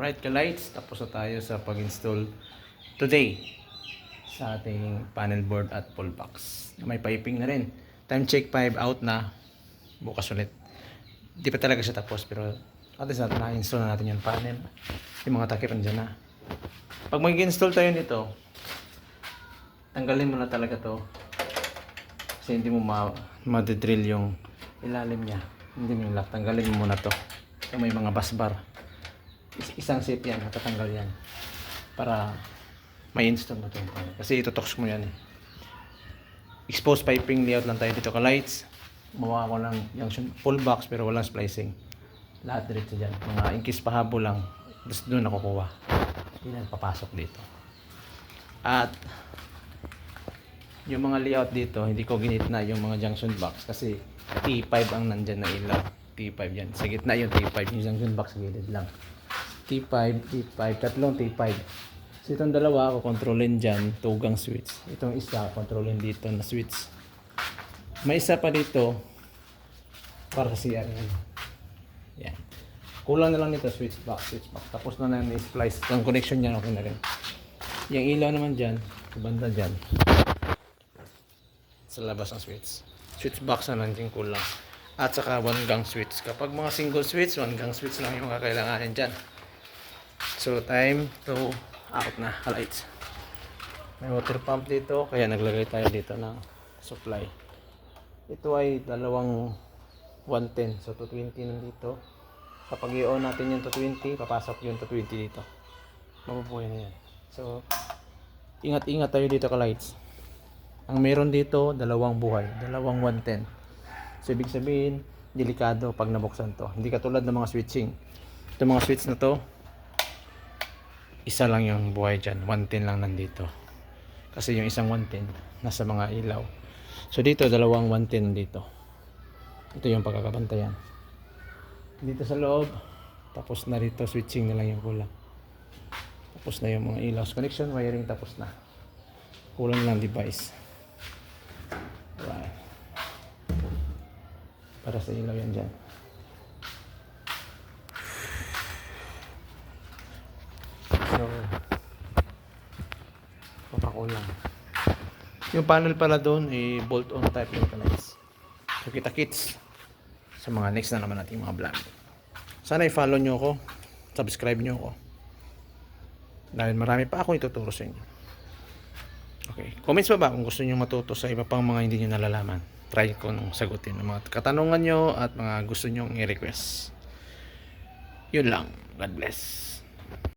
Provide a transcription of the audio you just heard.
Alright, ka-lights. Tapos na tayo sa pag-install today sa ating panel board at pull box. May piping na rin. Time check 5 out na. Bukas ulit. Di pa talaga siya tapos pero at least na-install na natin yung panel. Yung mga takip andyan na. Pag mag-install tayo nito, tanggalin mo na talaga to. Kasi hindi mo ma madidrill yung ilalim niya. Hindi mo yung lock. Tanggalin mo muna to. Yung may mga bus bar. Is- isang set yan. Natatanggal yan. Para may install mo to. Kasi itutox mo yan eh. Exposed piping layout lang tayo dito ka lights. Mawa ko lang junction full box pero walang splicing. Lahat diretso dyan. Mga inkis pahabo lang. Tapos doon nakukuha. Hindi na papasok dito. At yung mga layout dito, hindi ko ginitna yung mga junction box kasi T5 ang nandyan na ilaw. T5 yan. Sa gitna yung T5. Yung junction box gilid lang. T5, T5, tatlong T5. So itong dalawa, ako kontrolin dyan, tugang switch. Itong isa, kontrolin dito na switch. May isa pa dito, para sa CR yan. Kulang na lang nito, switch box, switch box. Tapos na na ni-splice. Yung connection niyan, okay na rin. Yung ilaw naman dyan, banda dyan, sa labas ng switch. Switch box na lang din kulang. At saka one gang switch. Kapag mga single switch, one gang switch lang yung mga kailanganin dyan. So time to out na lights. May water pump dito, kaya naglagay tayo dito ng supply. Ito ay dalawang 110, so 220 nandito. Kapag i-on natin yung 220, papasok yung 220 dito. Mabubuhay na yan. So, ingat-ingat tayo dito ka lights. Ang meron dito, dalawang buhay. Dalawang 110. So, ibig sabihin, delikado pag nabuksan to. Hindi katulad ng mga switching. Ito mga switch na to, isa lang yung buhay dyan. 110 lang nandito. Kasi yung isang 110, nasa mga ilaw. So, dito, dalawang 110 dito. Ito yung pagkakabantayan. Dito sa loob, tapos na rito, switching na lang yung kulang. Tapos na yung mga ilaw. Connection, wiring, tapos na. Kulang lang device. Right. Para sa ilaw yan dyan. So, papakulang. Yung panel pala doon, eh, bolt-on type yung guys. So, kita kits sa mga next na naman nating mga vlog. Sana i-follow nyo ako, subscribe nyo ako. Dahil marami pa ako ituturo sa inyo. Okay. Comments pa ba kung gusto nyo matuto sa iba pang mga hindi nyo nalalaman? Try ko nung sagutin ng mga katanungan nyo at mga gusto nyo i-request. Yun lang. God bless.